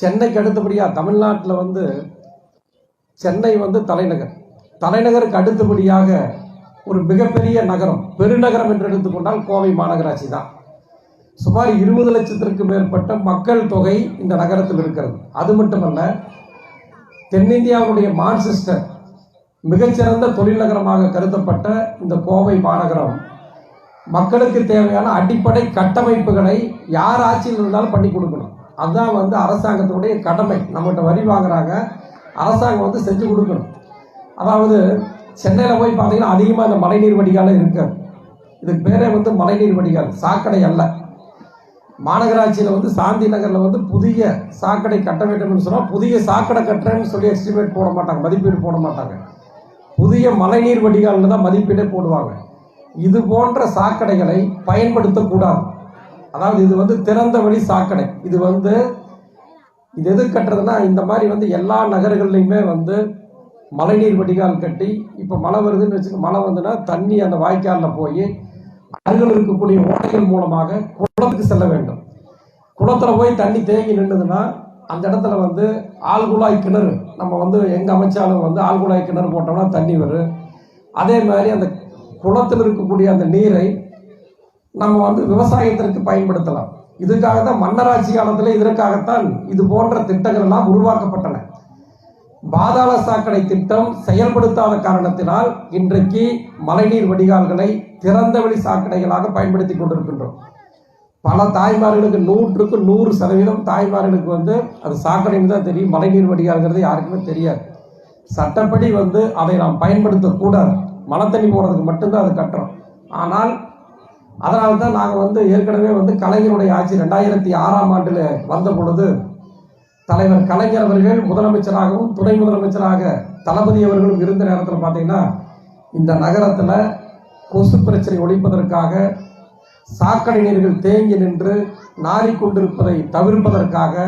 சென்னைக்கு அடுத்தபடியாக தமிழ்நாட்டில் வந்து சென்னை வந்து தலைநகர். தலைநகருக்கு அடுத்தபடியாக ஒரு மிகப்பெரிய நகரம் பெருநகரம் என்று எடுத்துக்கொண்டால் கோவை மாநகராட்சி தான். சுமார் இருபது லட்சத்திற்கு மேற்பட்ட மக்கள் தொகை இந்த நகரத்தில் இருக்கிறது. அது மட்டுமல்ல தென்னிந்தியாவுடைய மான்செஸ்டர் மிகச்சிறந்த தொழில் நகரமாக கருதப்பட்ட இந்த கோவை மாநகரம் மக்களுக்கு தேவையான அடிப்படை கட்டமைப்புகளை யார் ஆட்சியில் இருந்தாலும் பண்ணி கொடுக்கணும். அதுதான் வந்து அரசாங்கத்தினுடைய கடமை. நம்மகிட்ட வரி வாங்குறாங்க. அரசாங்கம் வந்து செஞ்சு கொடுக்கணும். அதாவது சென்னையில் போய் பார்த்தீங்கன்னா அதிகமாக இந்த மழைநீர் வடிகால் இருக்காது இதுக்கு பேரே வந்து மழைநீர் வடிகால் சாக்கடை அல்ல. மாநகராட்சியில் வந்து சாந்தி நகரில் வந்து புதிய சாக்கடை கட்ட வேண்டும்னு சொன்னால் புதிய சாக்கடை கட்டுறேன்னு சொல்லி எஸ்டிமேட் போட மாட்டாங்க. மதிப்பீடு போட மாட்டாங்க. புதிய மழைநீர் வடிகாலில் தான் மதிப்பீடே போடுவாங்க. இது போன்ற சாக்கடைகளை பயன்படுத்தக்கூடாது. அதாவது இது வந்து திறந்த வழி சாக்கடை. இது வந்து இது எது கட்டுறதுன்னா இந்த மாதிரி வந்து எல்லா நகரங்கள்லையுமே வந்து மழைநீர் வடிகால் கட்டி இப்போ மழை வருதுன்னு வச்சுக்க மழை வந்துன்னா தண்ணி அந்த வாய்க்காலில் போய் அருகில் இருக்கக்கூடிய ஓடைகள் மூலமாக குளத்துக்கு செல்ல வேண்டும். குளத்துல போய் தண்ணி தேங்கி நின்றுதுன்னா அந்த இடத்துல வந்து ஆழ்குழாய் கிணறு நம்ம வந்து எங்கே அமைச்சாலும் வந்து ஆழ்குழாய் கிணறு போட்டோம்னா தண்ணி வரும். அதே மாதிரி அந்த குளத்தில் இருக்கக்கூடிய அந்த நீரை நம்ம வந்து விவசாயத்திற்கு பயன்படுத்தலாம். இதுக்காக தான் மன்னராட்சி காலத்தில் இதற்காகத்தான் இது போன்ற திட்டங்கள் எல்லாம் உருவாக்கப்பட்டன. பாதாள சாக்கடை திட்டம் செயல்படுத்தாத காரணத்தினால் இன்றைக்கு மழைநீர் வடிகால்களை திறந்தவெளி சாக்கடைகளாக பயன்படுத்தி கொண்டிருக்கின்றோம். பல தாய்மார்களுக்கு நூற்றுக்கு நூறு சதவீதம் தாய்மார்களுக்கு வந்து அது சாக்கடைன்னு தான் தெரியும் மழைநீர் வடிகால்கிறது யாருக்குமே தெரியாது. சட்டப்படி வந்து அதை நாம் பயன்படுத்தக்கூடாது. மழை தண்ணி போகிறதுக்கு மட்டும்தான் அது கட்டுறோம். ஆனால் அதனால தான் நாங்கள் வந்து ஏற்கனவே வந்து கலைஞருடைய ஆட்சி ரெண்டாயிரத்தி ஆறாம் ஆண்டில் வந்த பொழுது தலைவர் கலைஞர் அவர்கள் முதலமைச்சராகவும் துணை முதலமைச்சராக தளபதி அவர்களும் இருந்த நேரத்தில் பார்த்தீங்கன்னா இந்த நகரத்தில் கொசு பிரச்சனை ஒழிப்பதற்காக சாக்கடை நீர்கள் தேங்கி நின்று நாறிக்கொண்டிருப்பதை தவிர்ப்பதற்காக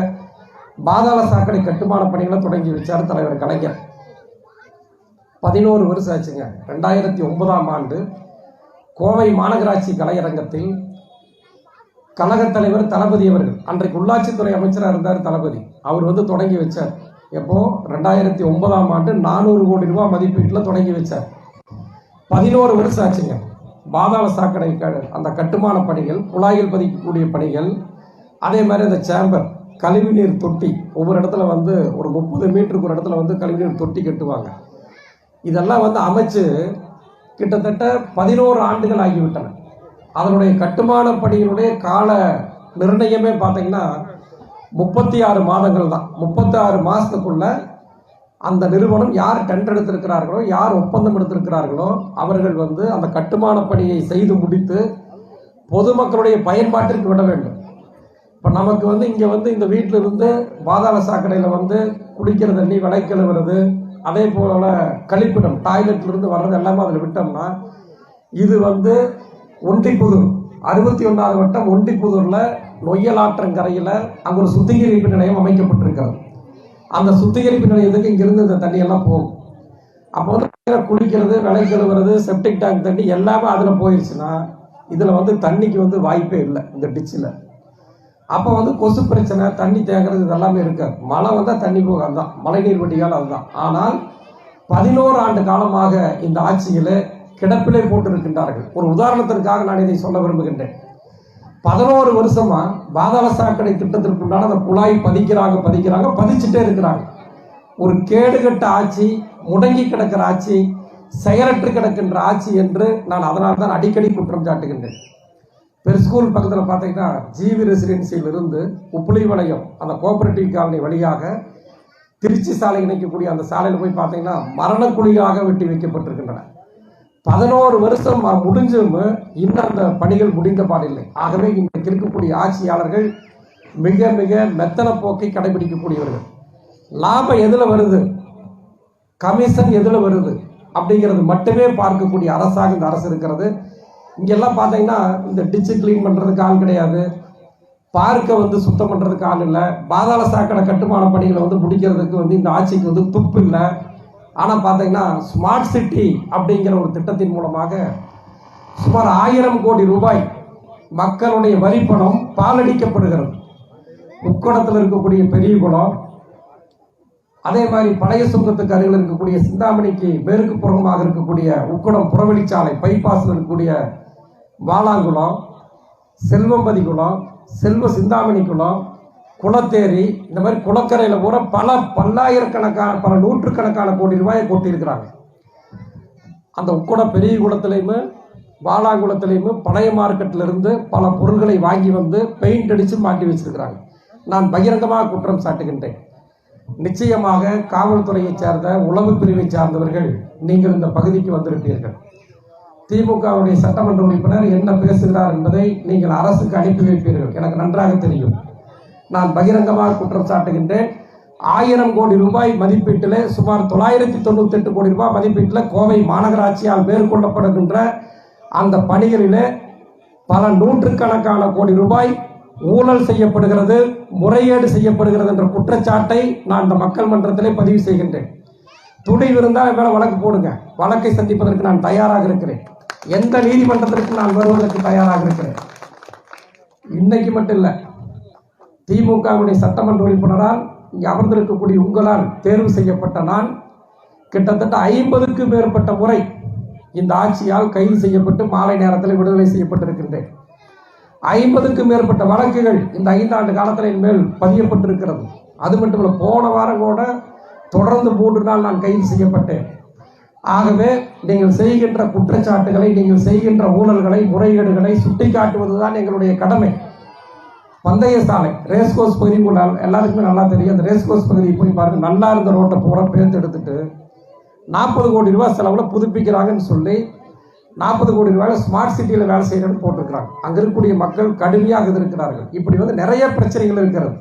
பாதாள சாக்கடை கட்டுமான பணிகளை தொடங்கி வச்சார் தலைவர் கலைஞர். பதினோரு வருஷம் ஆச்சுங்க. ரெண்டாயிரத்தி ஒன்பதாம் ஆண்டு கோவை மாநகராட்சி கலையரங்கத்தில் கழகத் தலைவர் தளபதி அவர்கள் அன்றைக்கு உள்ளாட்சித்துறை அமைச்சராக இருந்தார் தளபதி. அவர் வந்து தொடங்கி வச்சார். எப்போ? ரெண்டாயிரத்தி ஒன்பதாம் ஆண்டு நானூறு கோடி ரூபாய் மதிப்பீட்டில் தொடங்கி வச்சார். பதினோரு வருஷம் ஆச்சுங்க. பாதாள சாக்கடை அந்த கட்டுமான பணிகள் குழாயில் பதிக்கக்கூடிய பணிகள் அதே மாதிரி அந்த சேம்பர் கழிவுநீர் தொட்டி ஒவ்வொரு இடத்துல வந்து ஒரு முப்பது மீட்டருக்கு ஒரு இடத்துல வந்து கழிவுநீர் தொட்டி கட்டுவாங்க. இதெல்லாம் வந்து அமைச்சு கிட்டத்தட்ட பதினோரு ஆண்டுகள் ஆகிவிட்டன. அதனுடைய கட்டுமான பணியினுடைய கால நிர்ணயமே பார்த்தீங்கன்னா முப்பத்தி ஆறு மாதங்கள் தான். முப்பத்தி ஆறு மாதத்துக்குள்ள அந்த நிறுவனம் யார் டெண்டர் எடுத்திருக்கிறார்களோ யார் ஒப்பந்தம் எடுத்திருக்கிறார்களோ அவர்கள் வந்து அந்த கட்டுமான பணியை செய்து முடித்து பொதுமக்களுடைய பயன்பாட்டிற்கு விட வேண்டும். இப்போ நமக்கு வந்து இங்கே வந்து இந்த வீட்டில் இருந்து பாதாள சாக்கடையில் வந்து குடிக்கிற தண்ணி விளை கழுவுறது அதே போல் கழிப்பிடம் டாய்லெட்லேருந்து வர்றது எல்லாமே அதில் விட்டோம்னா இது வந்து ஒண்டிப்புதூர் அறுபத்தி ஒன்றாவது வட்டம் ஒண்டிப்புதூரில் நொய்யலாற்றங்கரையில் அங்கே ஒரு சுத்திகரிப்பு நிலையம் அமைக்கப்பட்டிருக்கிறது. அந்த சுத்திகரிப்பு நிலையத்துக்கு இங்கிருந்து இந்த தண்ணியெல்லாம் போகும்? அப்போ வந்து குளிக்கிறது விலை கழுவுறது செப்டிக் டேங்க் தண்ணி எல்லாமே அதில் போயிடுச்சுன்னா இதில் வந்து தண்ணிக்கு வந்து வாய்ப்பே இல்லை இந்த டிச்சில் அப்போ வந்து கொசு பிரச்சனை தண்ணி தேங்குறது இதெல்லாமே இருக்காது மழை வந்தால் தண்ணி போக அதுதான் மழைநீர் வட்டிகால் அதுதான். ஆனால் பதினோரு ஆண்டு காலமாக இந்த ஆட்சியில் கிடப்பிலே போட்டிருக்கின்றார்கள். ஒரு உதாரணத்திற்காக நான் இதை சொல்ல விரும்புகின்றேன். பதினோரு வருஷமா பாதாள சாக்கடை திட்டத்திற்குண்டான அந்த குழாய் பதிக்கிறாங்க பதிக்கிறாங்க பதிச்சுட்டே இருக்கிறாங்க. ஒரு கேடுகட்ட ஆட்சி முடங்கி கிடக்கிற ஆட்சி செயலற்று கிடக்கின்ற ஆட்சி என்று நான் அதனால் தான் அடிக்கடி குற்றம் சாட்டுகின்றேன். பெருஸ்கூல் பக்கத்தில் பார்த்தீங்கன்னா ஜிவி ரெசிடென்சியிலிருந்து உப்புளிவளையம் அந்த கோஆபரேட்டிவ் காலனி வழியாக திருச்சி சாலை இணைக்கக்கூடிய அந்த சாலையில் போய் பார்த்தீங்கன்னா மரணக்குழியாக வெட்டி வைக்கப்பட்டிருக்கின்றன. பதினோரு வருஷம் முடிஞ்சும் இன்னும் அந்த பணிகள் முடிந்த பாடில்லை. ஆகவே இன்றைக்கு இருக்கக்கூடிய ஆட்சியாளர்கள் மிக மிக மெத்தன போக்கை கடைபிடிக்கக்கூடியவர்கள். லாபம் எதில் வருது? கமிஷன் எதில் வருது? அப்படிங்கிறது மட்டுமே பார்க்கக்கூடிய அரசாக இந்த அரசு இருக்கிறது. இங்கெல்லாம் பார்த்தீங்கன்னா இந்த டிச்சு க்ளீன் பண்ணுறதுக்கு ஆள் கிடையாது. பார்க்கை வந்து சுத்தம் பண்ணுறதுக்கு ஆள் இல்லை. பாதாள சாக்கடை கட்டுமான பணிகளை வந்து முடிக்கிறதுக்கு வந்து இந்த ஆட்சிக்கு வந்து துப்பு இல்லை. ஆனால் பார்த்தீங்கன்னா ஸ்மார்ட் சிட்டி அப்படிங்கிற ஒரு திட்டத்தின் மூலமாக சுமார் ஆயிரம் கோடி ரூபாய் மக்களுடைய வரிப்பணம் பாலடிக்கப்படுகிறது. உக்கடத்தில் இருக்கக்கூடிய பெரிய குளம் அதே மாதிரி பழைய சுங்கத்துக்கு அருகில் இருக்கக்கூடிய சிந்தாமணிக்கு மேற்கு புறமாக இருக்கக்கூடிய உக்கடம் புறவழிச்சாலை பைபாஸில் இருக்கக்கூடிய வாலாங்குளம் செல்வம்பதி குளம் செல்வ சிந்தாமணி குளம் குளத்தேரி இந்த மாதிரி குளக்கரையில் கூட பல பல்லாயிரக்கணக்கான பல நூற்றுக்கணக்கான கோடி ரூபாயை கொட்டியிருக்கிறாங்க. அந்த உக்கட பெரிய குளத்துலேயுமே வாலாங்குளத்துலேயுமே பழைய மார்க்கெட்டிலிருந்து பல பொருள்களை வாங்கி வந்து பெயிண்ட் அடித்து மாட்டி வச்சிருக்கிறாங்க. நான் பகிரங்கமாக குற்றம் சாட்டுகின்றேன். நிச்சயமாக காவல்துறையைச் சார்ந்த உளவு பிரிவை சார்ந்தவர்கள் நீங்கள் இந்த பகுதிக்கு வந்திருப்பீர்கள். திமுகவுடைய சட்டமன்ற உறுப்பினர் என்ன பேசுகிறார் என்பதை நீங்கள் அரசுக்கு அனுப்பி வைப்பீர்கள். எனக்கு நன்றாக தெரியும். நான் பகிரங்கமாக குற்றம் சாட்டுகின்றேன். ஆயிரம் கோடி ரூபாய் மதிப்பீட்டில் சுமார் தொள்ளாயிரத்தி தொண்ணூத்தி எட்டு கோடி ரூபாய் மதிப்பீட்டில் கோவை மாநகராட்சியால் மேற்கொள்ளப்படுகின்ற அந்த பணிகளிலே பல நூற்றுக்கணக்கான கோடி ரூபாய் ஊழல் செய்யப்படுகிறது முறைகேடு செய்யப்படுகிறது என்ற குற்றச்சாட்டை நான் இந்த மக்கள் மன்றத்திலே பதிவு செய்கின்றேன். துணிவு இருந்தால் மேலே வழக்கு போடுங்க. வழக்கை சந்திப்பதற்கு நான் தயாராக இருக்கிறேன். எந்த நீதிமன்றத்திற்கு நான் வருவதற்கு தயாராக இருக்கிறேன்? இன்னைக்கு மட்டும் இல்லை திமுகவுடைய சட்டமன்ற உறுப்பினரால் இங்கே அமர்ந்திருக்கக்கூடிய உங்களால் தேர்வு செய்யப்பட்ட நான் கிட்டத்தட்ட ஐம்பதுக்கு மேற்பட்ட முறை இந்த ஆட்சியால் கைது செய்யப்பட்டு மாலை நேரத்தில் விடுதலை செய்யப்பட்டிருக்கின்றேன். ஐம்பதுக்கும் மேற்பட்ட வழக்குகள் இந்த ஐந்தாண்டு காலத்தில் என் மேல் பதியப்பட்டிருக்கிறது. அது மட்டுமல்ல போன வாரம் கூட தொடர்ந்து மூன்று நாள் நான் கைது செய்யப்பட்டேன். ஆகவே நீங்கள் செய்கின்ற குற்றச்சாட்டுகளை நீங்கள் செய்கின்ற ஊழல்களை முறைகேடுகளை சுட்டிக்காட்டுவதுதான் எங்களுடைய கடமை. பந்தய சாலை ரேஸ்கோஸ் பகுதி கூட எல்லாருக்குமே நல்லா தெரியும். அந்த ரேஸ்கோஸ் பகுதி போய் பாருங்க. நல்லா இருந்த ரோட்டை பூரா பேர்த்து எடுத்துட்டு நாற்பது கோடி ரூபாய் செலவில் புதுப்பிக்கிறாங்கன்னு சொல்லி நாற்பது கோடி ரூபாயில் ஸ்மார்ட் சிட்டியில் வேலை செய்கிறேன்னு போட்டிருக்கிறாங்க. அங்கே இருக்கக்கூடிய மக்கள் கடுமையாக இருக்கிறார்கள் இப்படி வந்து நிறைய பிரச்சனைகள் இருக்கிறது.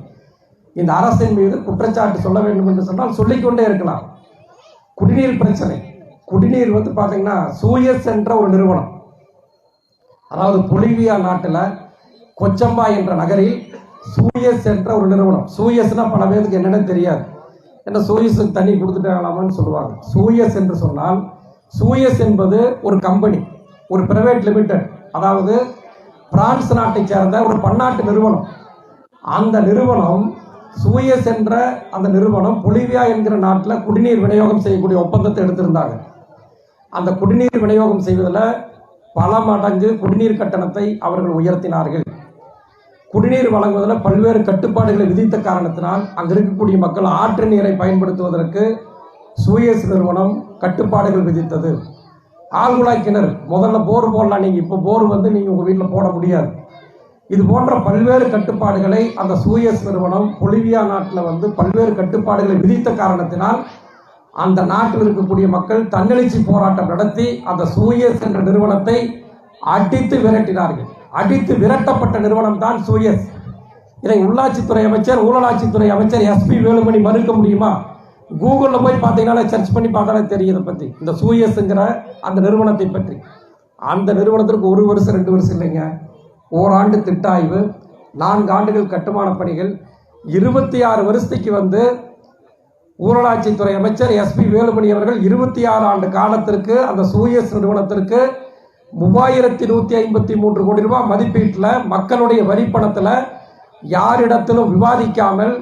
இந்த அரசின் மீது குற்றச்சாட்டு சொல்ல வேண்டும் என்று சொன்னால் சொல்லிக்கொண்டே இருக்கலாம். குடிநீர் பிரச்சனை. குடிநீர் வந்து பார்த்தீங்கன்னா சூயஸ் என்ற ஒரு நிறுவனம். அதாவது பொலிவியா நாட்டில் கொச்சம்பா என்ற நகரில் சூயஸ் என்ற ஒரு நிறுவனம். சூயஸ்னா பல பேருக்கு என்னென்ன தெரியாது. என்ன சூயஸுக்கு தண்ணி கொடுத்துட்டாங்களாமான்னு சொல்லுவாங்க. சூயஸ் என்று சொன்னால் சூயஸ் என்பது ஒரு கம்பெனி ஒரு பிரைவேட் லிமிடெட். அதாவது பிரான்ஸ் நாட்டை சேர்ந்த ஒரு பன்னாட்டு நிறுவனம். அந்த நிறுவனம் சூயஸ் என்ற அந்த நிறுவனம் பொலிவியா என்கிற நாட்டில் குடிநீர் விநியோகம் செய்யக்கூடிய ஒப்பந்தத்தை எடுத்திருந்தாங்க. அந்த குடிநீர் விநியோகம் செய்வதில் பல மடங்கு குடிநீர் கட்டணத்தை அவர்கள் உயர்த்தினார்கள். குடிநீர் வழங்குவதில் பல்வேறு கட்டுப்பாடுகளை விதித்த காரணத்தினால் அங்கு இருக்கக்கூடிய மக்கள் ஆற்று நீரை பயன்படுத்துவதற்கு சூயஸ் நிறுவனம் கட்டுப்பாடுகள் விதித்தது. ஆழ்குழாய் கிணறு முதல்ல போர் போடலாம். நீங்கள் இப்போ போர் வந்து நீங்கள் உங்கள் வீட்டில் போட முடியாது. இது போன்ற பல்வேறு கட்டுப்பாடுகளை அந்த சூயஸ் நிறுவனம் பொலிவியா நாட்டில் வந்து பல்வேறு கட்டுப்பாடுகளை விதித்த காரணத்தினால் அந்த நாட்டில் இருக்கக்கூடிய மக்கள் தன்னெழுச்சி போராட்டம் நடத்தி அந்த சூயஸ் என்ற நிறுவனத்தை அடித்து விரட்டினார்கள். அடித்து விரட்டப்பட்ட நிறுவனம் தான் சூயஸ். இதை உள்ளாட்சித்துறை அமைச்சர் ஊழலாட்சித்துறை அமைச்சர் எஸ்பி வேலுமணி மறுக்க முடியுமா? கூகுளில் போய் பார்த்தீங்கன்னா சர்ச் பண்ணி பார்த்தாலே தெரியும் இதை பற்றி இந்த சூயஸ்ங்கிற அந்த நிறுவனத்தை பற்றி. அந்த நிறுவனத்திற்கு ஒரு வருஷம் ரெண்டு வருஷம் இல்லைங்க. ஓராண்டு திட்டாய்வு நான்கு ஆண்டுகள் கட்டுமான பணிகள் இருபத்தி ஆறு வருஷத்துக்கு வந்து ஊரலாட்சித்துறை அமைச்சர் எஸ்பி வேலுமணி அவர்கள் இருபத்தி ஆறு ஆண்டு காலத்திற்கு அந்த சூயஸ் நிறுவனத்திற்கு மூவாயிரத்தி நூற்றி ஐம்பத்தி மூன்று கோடி ரூபாய் மதிப்பீட்டில் மக்களுடைய வரி பணத்தில் யாரிடத்திலும் விவாதிக்காமல்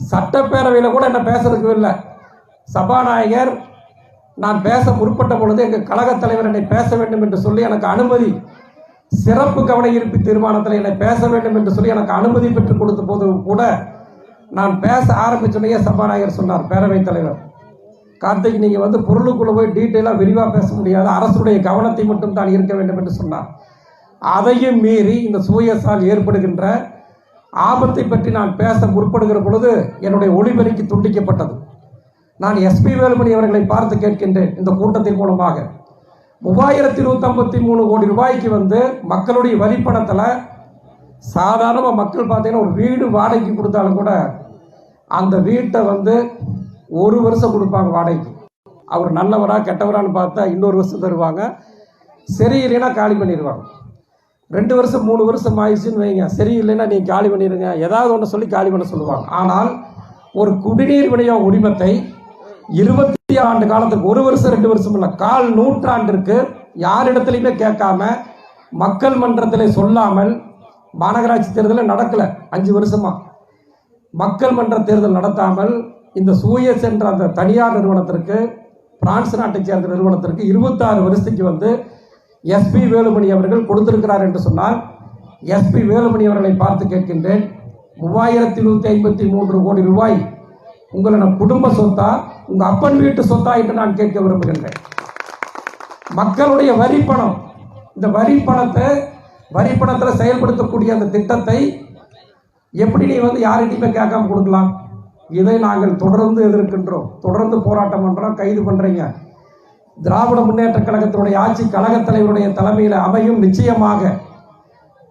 சட்டப்பேரவையில் கூட என்ன பேசுறதுக்கு இல்லை. சபாநாயகர் நான் பேச முற்பட்ட பொழுது எங்கள் கழகத் தலைவர் என்னை பேச வேண்டும் என்று சொல்லி எனக்கு அனுமதி சிறப்பு கவன ஈர்ப்பு தீர்மானத்தில் என்னை பேச வேண்டும் என்று சொல்லி எனக்கு அனுமதி பெற்றுக் கொடுத்த போது கூட நான் பேச ஆரம்பிச்சோடனே சபாநாயகர் சொன்னார் பேரவைத் தலைவர். கார்த்திக் நீங்கள் வந்து பொருளுக்குள்ளே போய் டீட்டெயிலாக விரிவாக பேச முடியாது. அரசுடைய கவனத்தை மட்டும் தான் இருக்க வேண்டும் என்று சொன்னார். அதையும் மீறி இந்த சூயசால் ஏற்படுகின்ற ஆபத்தை பற்றி நான் பேச முற்படுகிற பொழுது என்னுடைய ஒளிபெருக்கி துண்டிக்கப்பட்டது. நான் எஸ்பி வேலுமணி அவர்களை பார்த்து கேட்கின்றேன் இந்த கூட்டத்தின் மூலமாக. மூவாயிரத்தி நூற்றம்பத்தி மூணு கோடி ரூபாய்க்கு வந்து மக்களுடைய வரிப்பணத்தில் சாதாரணமாக மக்கள் பார்த்தீங்கன்னா ஒரு வீடு வாடகைக்கு கொடுத்தாலும் கூட அந்த வீட்டை வந்து ஒரு வருஷம் கொடுப்பாங்க வாடகைக்கு. அவர் நல்லவரா கெட்டவரான்னு பார்த்தா இன்னொரு வருஷம் தருவாங்க. சரியில்லைன்னா காலி பண்ணிடுவாங்க. ரெண்டு வருஷம் மூணு வருஷம் ஆயிடுச்சுன்னு வைங்க. சரியில்லைன்னா நீங்கள் காலி பண்ணிடுங்க. ஏதாவது ஒன்று சொல்லி காலி பண்ண சொல்லுவாங்க. ஆனால் ஒரு குடிநீர் விநியோக உரிமத்தை இருபத்தி ஆண்டு காலத்துக்கு ஒரு வருஷம் ரெண்டு வருஷம் இல்லை கால் நூற்றாண்டிற்கு யாரிடத்துலையுமே கேட்காம மக்கள் மன்றத்தில் சொல்லாமல் மாநகராட்சி தேர்தலில் நடக்கலை. அஞ்சு வருஷமாக மக்கள் மன்ற தேர்தல் நடத்தாமல் இந்த சூயஸ் என்ற அந்த தனியார் நிறுவனத்திற்கு பிரான்ஸ் நாட்டைச் சேர்ந்த நிறுவனத்திற்கு இருபத்தாறு வருஷத்துக்கு வந்து எஸ்பி வேலுமணி அவர்கள் கொடுத்திருக்கிறார் என்று சொன்னால் எஸ்பி வேலுமணி அவர்களை பார்த்து கேட்கின்றேன். மூவாயிரத்தி நூற்றி ஐம்பத்தி மூன்று கோடி ரூபாய் உங்களோட குடும்ப சொத்தா உங்கள் அப்பன் வீட்டு சொத்தா என்று நான் கேட்க விரும்புகின்றேன். மக்களுடைய வரி பணம் இந்த வரி பணத்தை வரி பணத்தில் செயல்படுத்தக்கூடிய அந்த திட்டத்தை எப்படி நீ வந்து யார்கிட்டையுமே கேட்காம கொடுக்கலாம்? இதை நாங்கள் தொடர்ந்து எதிர்க்கின்றோம். தொடர்ந்து போராட்டம் பண்ணுறோம் கைது பண்ணுறீங்க திராவிட முன்னேற்ற கழகத்தினுடைய ஆட்சி கழகத் தலைவருடைய தலைமையில் அமையும் நிச்சயமாக.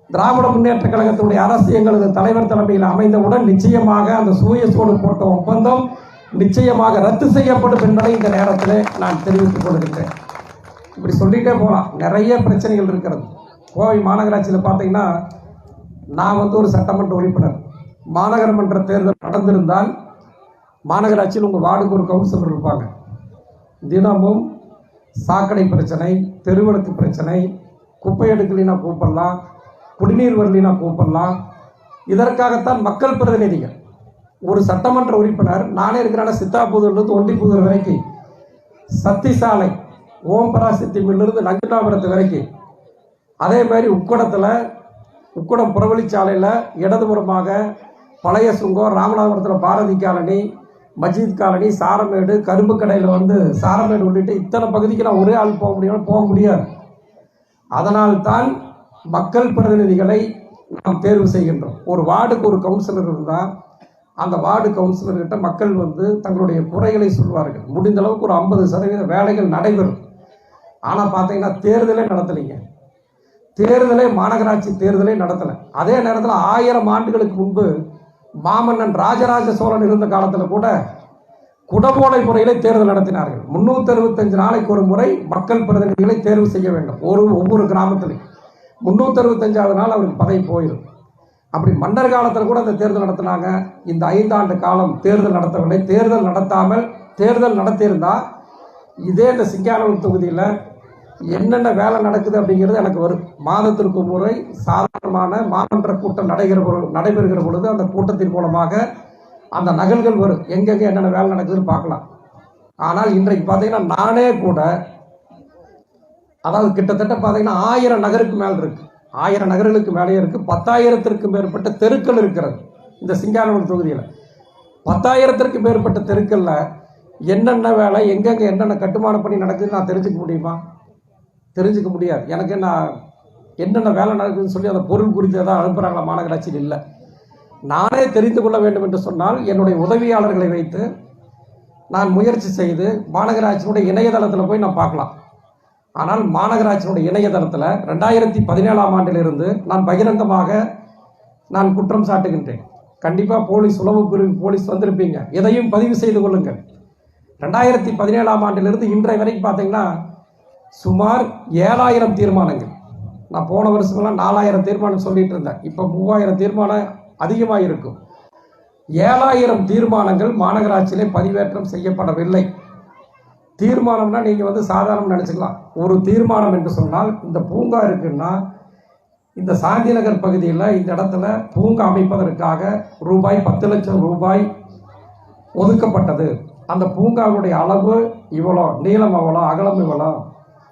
திராவிட முன்னேற்ற கழகத்தினுடைய அரசு எங்களது தலைவர் தலைமையில் அமைந்தவுடன் நிச்சயமாக அந்த சூயசோடு போட்ட ஒப்பந்தம் நிச்சயமாக ரத்து செய்யப்படும் என்பதை இந்த நேரத்தில் நான் தெரிவித்துக் கொள்கின்றேன். இப்படி சொல்லிகிட்டே போகலாம். நிறைய பிரச்சனைகள் இருக்கிறது. கோவை மாநகராட்சியில் பார்த்தீங்கன்னா நான் வந்து ஒரு சட்டமன்ற உறுப்பினர். மாநகரமன்ற தேர்தல் நடந்திருந்தால் மாநகராட்சியில் உங்கள் வார்டுக்கு ஒரு கவுன்சிலர் இருப்பாங்க. தினமும் சாக்கடை பிரச்சனை தெருவிளக்கு பிரச்சனை குப்பை எடுக்கலினா கூப்பிடலாம் குடிநீர் வரலினா கூப்பிடலாம். இதற்காகத்தான் மக்கள் பிரதிநிதிகள். ஒரு சட்டமன்ற உறுப்பினர் நானே இருக்கிறான சித்தாபுதூர்லேருந்து ஒண்டிப்புதூர் வரைக்கும் சத்தி சாலை ஓம் பராசக்தி மில்லிருந்து நஞ்சுனாபுரத்து வரைக்கும் அதே மாதிரி உக்கடத்தில் உக்குடம் புறவழிச்சாலையில் இடதுபுறமாக பழைய சுங்கம் ராமநாதபுரத்தில் பாரதி காலனி மஜித் காலனி சாரமேடு கரும்பு கடையில் வந்து சாரமேடு உள்ளிட்டு இத்தனை பகுதிக்கு நான் ஒரே ஆள் போக முடியும்? போக முடியாது. அதனால் தான் மக்கள் பிரதிநிதிகளை நாம் தேர்வு செய்கின்றோம். ஒரு வார்டுக்கு ஒரு கவுன்சிலர் இருந்தால் அந்த வார்டு கவுன்சிலர்கிட்ட மக்கள் வந்து தங்களுடைய குறைகளை சொல்வார்கள். முடிந்த அளவுக்கு ஒரு ஐம்பது சதவீத வேலைகள் நடைபெறும். ஆனால் பார்த்தீங்கன்னா தேர்தலே நடத்தலைங்க. தேர்தலே மாநகராட்சி தேர்தலே நடத்தலை. அதே நேரத்தில் ஆயிரம் ஆண்டுகளுக்கு முன்பு மாமன்னன் ராஜராஜ சோழன் இருந்த காலத்தில் கூட குடபோலை முறையிலே தேர்தல் நடத்தினார்கள். முன்னூத்தி அறுபத்தஞ்சு நாளைக்கு ஒரு முறை மக்கள் பிரதிநிதிகளை தேர்வு செய்ய வேண்டும். ஒரு ஒவ்வொரு கிராமத்திலையும் முன்னூத்தி அறுபத்தஞ்சாவது நாள் அவருக்கு பதவி போயிடும் அப்படி மன்னர் காலத்தில் கூட அந்த தேர்தல் நடத்தினாங்க. இந்த ஐந்தாண்டு காலம் தேர்தல் நடத்தவில்லை. தேர்தல் நடத்தாமல் தேர்தல் நடத்தியிருந்தால் இதே இந்த சிங்கானூர் தொகுதியில் என்னென்ன வேலை நடக்குது அப்படிங்கிறது எனக்கு வரும். மாதத்திற்கு முறை சாதாரணமான மாமன்ற கூட்டம் நடைபெற நடைபெறுகிற பொழுது அந்த கூட்டத்தின் மூலமாக அந்த நகல்கள் வரும். எங்கெங்கே என்னென்ன வேலை நடக்குதுன்னு பார்க்கலாம். ஆனால் இன்றைக்கு பார்த்தீங்கன்னா நானே கூட அதாவது கிட்டத்தட்ட பார்த்தீங்கன்னா ஆயிரம் நகருக்கு மேல் இருக்கு. ஆயிரம் நகர்களுக்கு மேலே இருக்கு. பத்தாயிரத்திற்கு மேற்பட்ட தெருக்கள் இருக்கிறது. இந்த சிங்கானூர் தொகுதியில். பத்தாயிரத்திற்கு மேற்பட்ட தெருக்களில் என்னென்ன வேலை எங்கெங்கே என்னென்ன கட்டுமான பணி நடக்குதுன்னு நான் தெரிஞ்சுக்க முடியுமா? தெரிஞ்சுக்க முடியாது. எனக்கு நான் என்னென்ன வேலை நடக்குதுன்னு சொல்லி அந்த பொருள் குறித்து ஏதாவது அனுப்புகிறாங்களா மாநகராட்சியில்? இல்லை. நானே தெரிந்து கொள்ள வேண்டும் என்று சொன்னால் என்னுடைய உதவியாளர்களை வைத்து நான் முயற்சி செய்து மாநகராட்சியினுடைய இணையதளத்தில் போய் நான் பார்க்கலாம். ஆனால் மாநகராட்சியினுடைய இணையதளத்தில் ரெண்டாயிரத்தி பதினேழாம் ஆண்டிலிருந்து நான் பகிரங்கமாக நான் குற்றம் சாட்டுகின்றேன். கண்டிப்பாக போலீஸ் உளவு பிரிவு போலீஸ் வந்திருப்பீங்க. எதையும் பதிவு செய்து கொள்ளுங்கள். ரெண்டாயிரத்தி பதினேழாம் ஆண்டிலிருந்து இன்றைய வரைக்கும் பார்த்தீங்கன்னா சுமார் ஏழாயிரம் தீர்மானங்கள். நான் போன வருஷமெல்லாம் நாலாயிரம் தீர்மானம் சொல்லிட்டு இருந்தேன். இப்போ மூவாயிரம் தீர்மானம் அதிகமாக இருக்கும் ஏழாயிரம் தீர்மானங்கள் மாநகராட்சியிலே பதிவேற்றம் செய்யப்படவில்லை. தீர்மானம்னா நீங்கள் வந்து சாதாரணம் நினச்சிக்கலாம். ஒரு தீர்மானம் என்று சொன்னால் இந்த பூங்கா இருக்குன்னா இந்த சாந்தி நகர் பகுதியில் இந்த இடத்துல பூங்கா அமைப்பதற்காக ரூபாய் பத்து லட்சம் ரூபாய் ஒதுக்கப்பட்டது. அந்த பூங்காவுடைய அளவு இவ்வளோ நீளம் அவ்வளோ அகலம் இவ்வளோ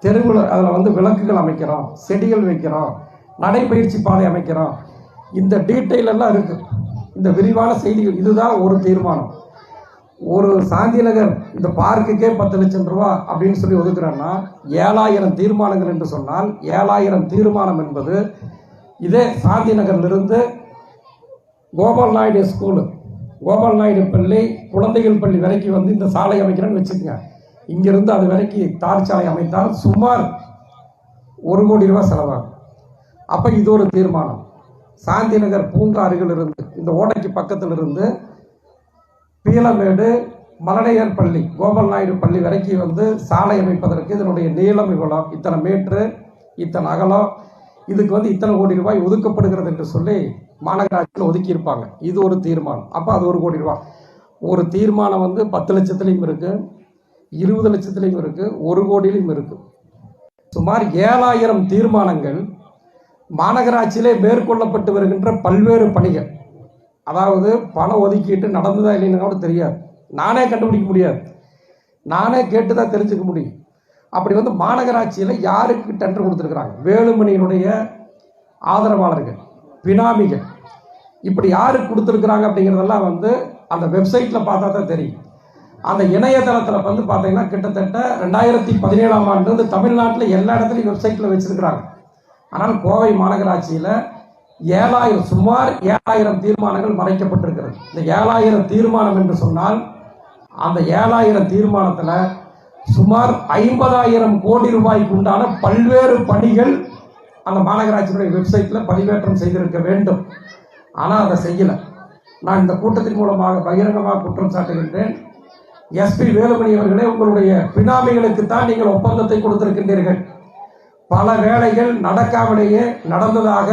தெருவில் அதில் வந்து விளக்குகள் அமைக்கிறோம் செடிகள் வைக்கிறோம் நடைபயிற்சி பாதை அமைக்கிறோம். இந்த டீட்டெயில் எல்லாம் இருக்குது இந்த விரிவான செய்திகள் இதுதான் ஒரு தீர்மானம். ஒரு சாந்தி நகர் இந்த பார்க்குக்கே பத்து லட்சம் ரூபா அப்படின்னு சொல்லி ஒதுக்குறேன்னா ஏழாயிரம் தீர்மானங்கள் என்று சொன்னால் ஏழாயிரம் தீர்மானம் என்பது இதே சாந்தி நகர்லிருந்து கோபால் நாயுடு ஸ்கூலு கோபால் நாயுடு பள்ளி குழந்தைகள் பள்ளி வரைக்கும் வந்து இந்த சாலை அமைக்கிறேன்னு வச்சுக்கோங்க. இங்கிருந்து அது வரைக்கும் தார் சாலை அமைத்தால் சுமார் ஒரு கோடி ரூபாய் செலவாகும். அப்போ இது ஒரு தீர்மானம். சாந்தி நகர் பூங்கா அருகில் இருந்து இந்த ஓடைக்கு பக்கத்தில் இருந்து பீலமேடு மலடையர் பள்ளி கோபால் நாயுடு பள்ளி வரைக்கும் வந்து சாலை அமைப்பதற்கு இதனுடைய நீளம் இவ்வளோ இத்தனை மீட்ரு இத்தனை அகலம். இதுக்கு வந்து இத்தனை கோடி ரூபாய் ஒதுக்கப்படுகிறது என்று சொல்லி மாநகராட்சியில் ஒதுக்கியிருப்பாங்க. இது ஒரு தீர்மானம். அப்போ அது ஒரு கோடி ரூபாய். ஒரு தீர்மானம் வந்து பத்து லட்சத்துலேயும் இருக்குது இருபது லட்சத்துலேயும் இருக்கு ஒரு கோடியிலையும் இருக்கு. சுமார் ஏழாயிரம் தீர்மானங்கள் மாநகராட்சியிலே மேற்கொள்ளப்பட்டு வருகின்ற பல்வேறு பணிகள். அதாவது பண ஒதுக்கீட்டு நடந்ததா இல்லைன்னு கூட தெரியாது. நானே கண்டுபிடிக்க முடியாது. நானே கேட்டு தான் தெரிஞ்சுக்க முடியும். அப்படி வந்து மாநகராட்சியில் யாருக்கு டெண்டர் கொடுத்துருக்குறாங்க? வேலுமணியினுடைய ஆதரவாளர்கள் பினாமிகள். இப்படி யாருக்கு கொடுத்துருக்குறாங்க அப்படிங்கிறதெல்லாம் வந்து அந்த வெப்சைட்டில் பார்த்தா தான் தெரியும். அந்த இணையதளத்தில் வந்து பார்த்தீங்கன்னா கிட்டத்தட்ட ரெண்டாயிரத்தி பதினேழாம் ஆண்டு வந்து தமிழ்நாட்டில் எல்லா இடத்துலையும் வெப்சைட்டில் வச்சுருக்கிறாங்க. ஆனால் கோவை மாநகராட்சியில் ஏழாயிரம் சுமார் ஏழாயிரம் தீர்மானங்கள் மறைக்கப்பட்டிருக்கிறது. இந்த ஏழாயிரம் தீர்மானம் என்று சொன்னால் அந்த ஏழாயிரம் தீர்மானத்தில் சுமார் ஐம்பதாயிரம் கோடி ரூபாய்க்கு உண்டான பல்வேறு பணிகள் அந்த மாநகராட்சியினுடைய வெப்சைட்டில் பதிவேற்றம் செய்திருக்க வேண்டும். ஆனால் அதை செய்யலை. நான் இந்த கூட்டத்தின் மூலமாக பகிரங்கமாக குற்றம் சாட்டுகின்றேன். எஸ்பி வேலுமணி அவர்களே உங்களுடைய பினாமிகளுக்கு தான் நீங்கள் ஒப்பந்தத்தை கொடுத்திருக்கின்றீர்கள். பல வேலைகள் நடக்காமலேயே நடந்ததாக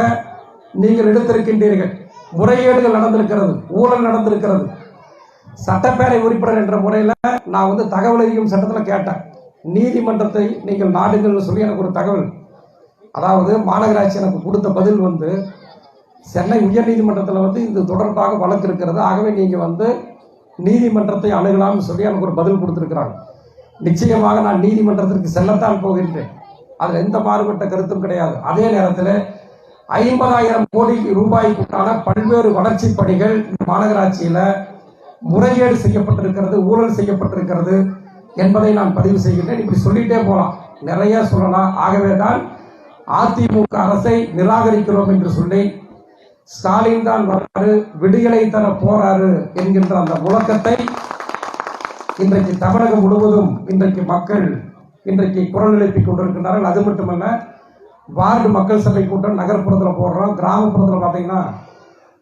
நீங்கள் எடுத்திருக்கின்றீர்கள். முறைகேடுகள் நடந்திருக்கிறது ஊழல் நடந்திருக்கிறது. சட்டப்பேரவை உறுப்பினர் என்ற முறையில் நான் வந்து தகவல் அறியும் சட்டத்தில் கேட்டேன். நீதிமன்றத்தை நீங்கள் நாடுங்கள்னு சொல்லி எனக்கு ஒரு தகவல். அதாவது மாநகராட்சி எனக்கு கொடுத்த பதில் வந்து சென்னை உயர்நீதிமன்றத்தில் வந்து இது தொடர்பாக வழக்கு இருக்கிறது. ஆகவே நீங்கள் வந்து நீதிமன்றத்தை அணுகலாம்னு சொல்லி எனக்கு ஒரு பதில் கொடுத்துருக்குறாங்க. நிச்சயமாக நான் நீதிமன்றத்திற்கு செல்லத்தான் போகின்றேன். அதில் எந்த மாறுபட்ட கருத்தும் கிடையாது. அதே நேரத்தில் ஐம்பதாயிரம் கோடி ரூபாய்க்குண்டான பல்வேறு வளர்ச்சி பணிகள் இந்த மாநகராட்சியில் முறைகேடு செய்யப்பட்டிருக்கிறது ஊழல் செய்யப்பட்டிருக்கிறது என்பதை நான் பதிவு செய்கின்றேன். இப்படி சொல்லிட்டே போகலாம் நிறைய சொல்லலாம். ஆகவே தான் அதிமுக அரசை நிராகரிக்கிறோம் என்று சொல்லி ஸ்டாலின் தான் வர்றாரு விடுதலை தர போறாரு என்கின்ற அந்த முழக்கத்தை இன்றைக்கு தமிழகம் முழுவதும் இன்றைக்கு மக்கள் இன்றைக்கு குரல் எழுப்பி கொண்டிருக்கின்றார்கள். அது மட்டுமல்ல வார்டு மக்கள் சபை கூட்டம் நகர்ப்புறத்தில் போடுறோம். கிராமப்புறத்தில் பார்த்தீங்கன்னா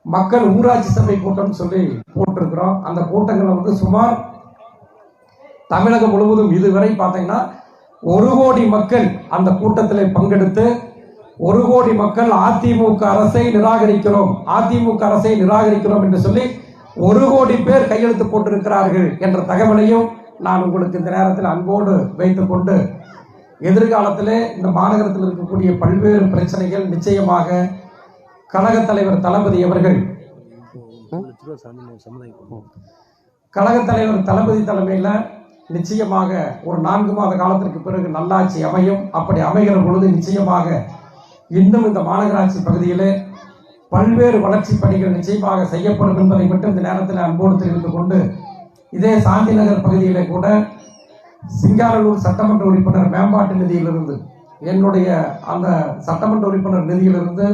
மக்கள் ஊராட்சி சபை கூட்டம்னு சொல்லி போட்டிருக்கிறோம். அந்த கூட்டங்களை வந்து சுமார் தமிழகம் முழுவதும் இதுவரை பார்த்தீங்கன்னா ஒரு கோடி மக்கள் அந்த கூட்டத்தில் பங்கெடுத்து ஒரு கோடி மக்கள் அதிமுக அரசை நிராகரிக்கிறோம். அதிமுக அரசை நிராகரிக்கிறோம் என்று சொல்லி ஒரு கோடி பேர் கையெழுத்து போட்டிருக்கிறார்கள் என்ற தகவலையும் நான் உங்களுக்கு இந்த நேரத்தில் அன்போடு வைத்துக்கொண்டு எதிர்காலத்திலே இந்த மாநகரத்தில் இருக்கக்கூடிய பல்வேறு பிரச்சனைகள் நிச்சயமாக கழகத் தலைவர் தளபதி அவர்கள் கழகத் தலைவர் தளபதி தலைமையில் நிச்சயமாக ஒரு நான்கு மாத காலத்திற்கு பிறகு நல்லாட்சி அமையும். அப்படி அமைகிற பொழுது நிச்சயமாக இன்னும் இந்த மாநகராட்சி பகுதியிலே பல்வேறு வளர்ச்சி பணிகள் நிச்சயமாக செய்யப்படும் என்பதை மட்டும் இந்த நேரத்தில் அன்போடு தெரிவித்துக் கொண்டு இதே சாந்தி நகர் பகுதியிலே கூட சிங்காரலூர் சட்டமன்ற உறுப்பினர் மேம்பாட்டு நிதியிலிருந்து என்னுடைய அந்த சட்டமன்ற உறுப்பினர் நிதியிலிருந்து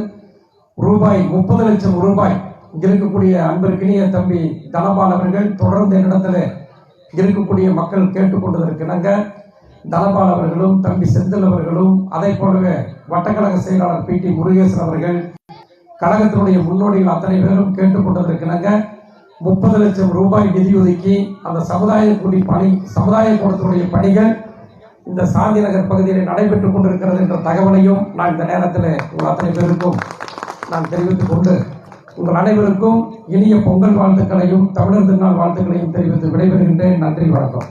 ரூபாய் முப்பது லட்சம் ரூபாய் இருக்கக்கூடிய அன்பிற்கினிய தம்பி தனபால் அவர்கள் தொடர்ந்து என்னிடத்தில் இருக்கக்கூடிய மக்கள் கேட்டுக்கொண்டதற்கிணங்க தனபால் அவர்களும் தம்பி செந்தில் அவர்களும் அதை போலவே வட்டக்கழக செயலாளர் பி டி முருகேசன் அவர்கள் கழகத்தினுடைய முன்னோடிகள் அத்தனை பேரும் கேட்டுக்கொண்டதற்கிணங்க முப்பது லட்சம் ரூபாய் நிதி ஒதுக்கி அந்த சமுதாய கூடி பணி சமுதாய கூடத்தினுடைய பணிகள் இந்த சாந்தி நகர் பகுதியில் நடைபெற்றுக் கொண்டிருக்கிறது என்ற தகவலையும் நான் இந்த நேரத்தில் உங்கள் அத்தனை பேருக்கும் நான் தெரிவித்துக் கொண்டு உங்கள் அனைவருக்கும் இனிய பொங்கல் வாழ்த்துக்களையும் தமிழர் திருநாள் வாழ்த்துக்களையும் தெரிவித்து விடைபெறுகின்றேன். நன்றி வணக்கம்.